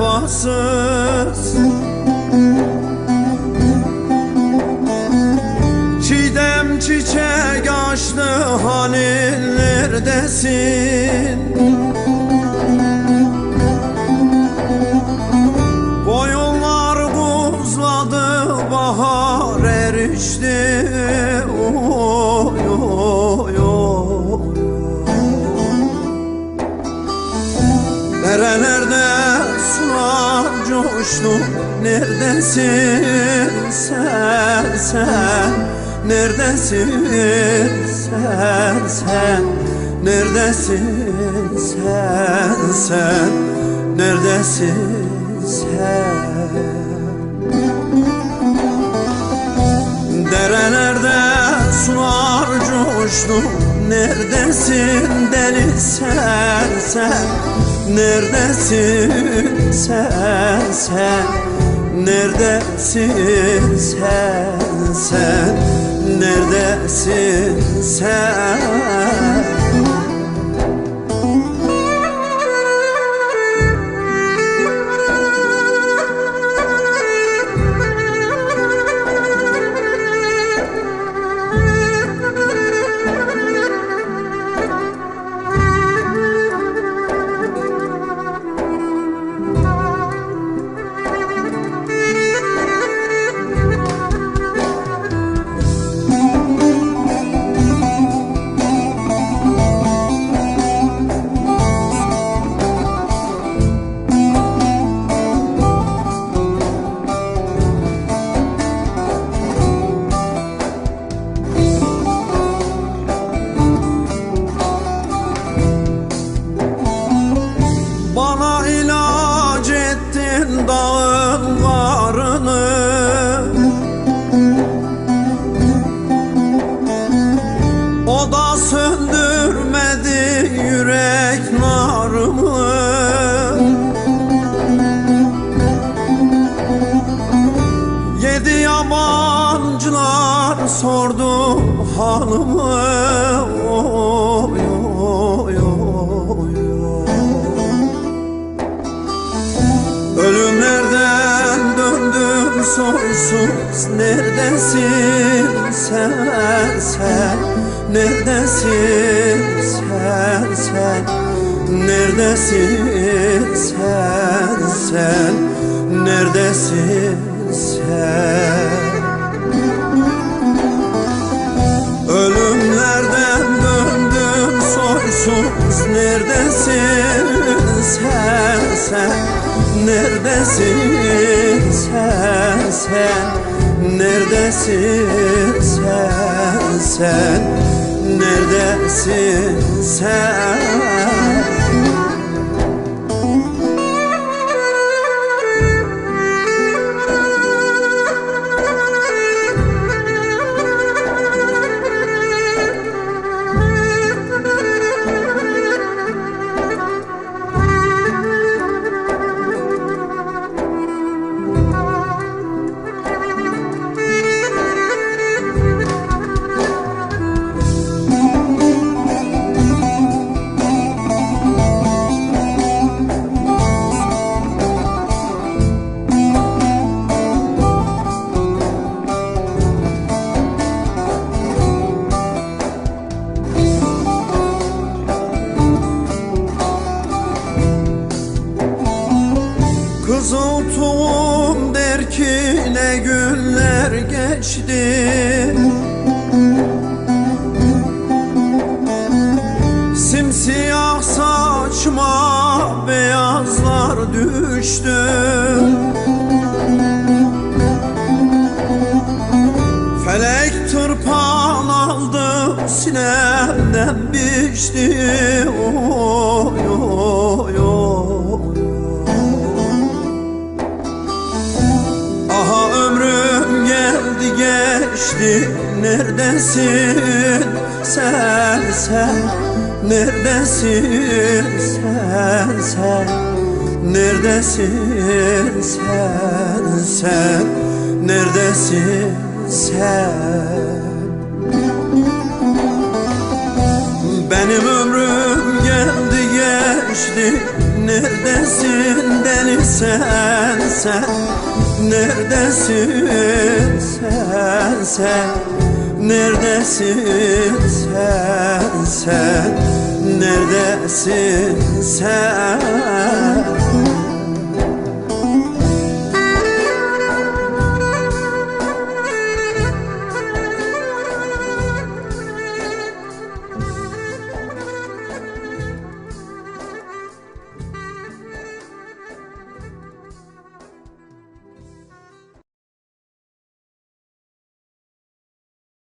vefasız. Çiğdem çiçek açtı hani neredesin coştu Neredesin sen sen? Neredesin sen sen? Neredesin sen sen? Neredesin sen? Derelerde sular coştu. Neredesin deli sen sen Neredesin sen sen? Neredesin sen sen? Neredesin sen narımı Yedi yabancılar sordu halımı. Oy, oy. Ölümlerden döndüm soysuz? Neredesin sen sen? Neredesin Neredesin sen sen? Neredesin sen? Ölümlerden döndüm soysuz. Neredesin sen sen? Neredesin sen sen? Neredesin sen sen? Neredesin sen Kızıltuğum der ki ne günler geçti. Simsiyah saçma beyazlar düştü. Felek tırpan aldı sinemden biçti oy geçti Neredesin sen sen Neredesin sen sen Neredesin sen sen Neredesin sen. Benim ömrüm geldi geçti. Neredesin deli sen sen Neredesin sen sen? Neredesin sen sen? Neredesin sen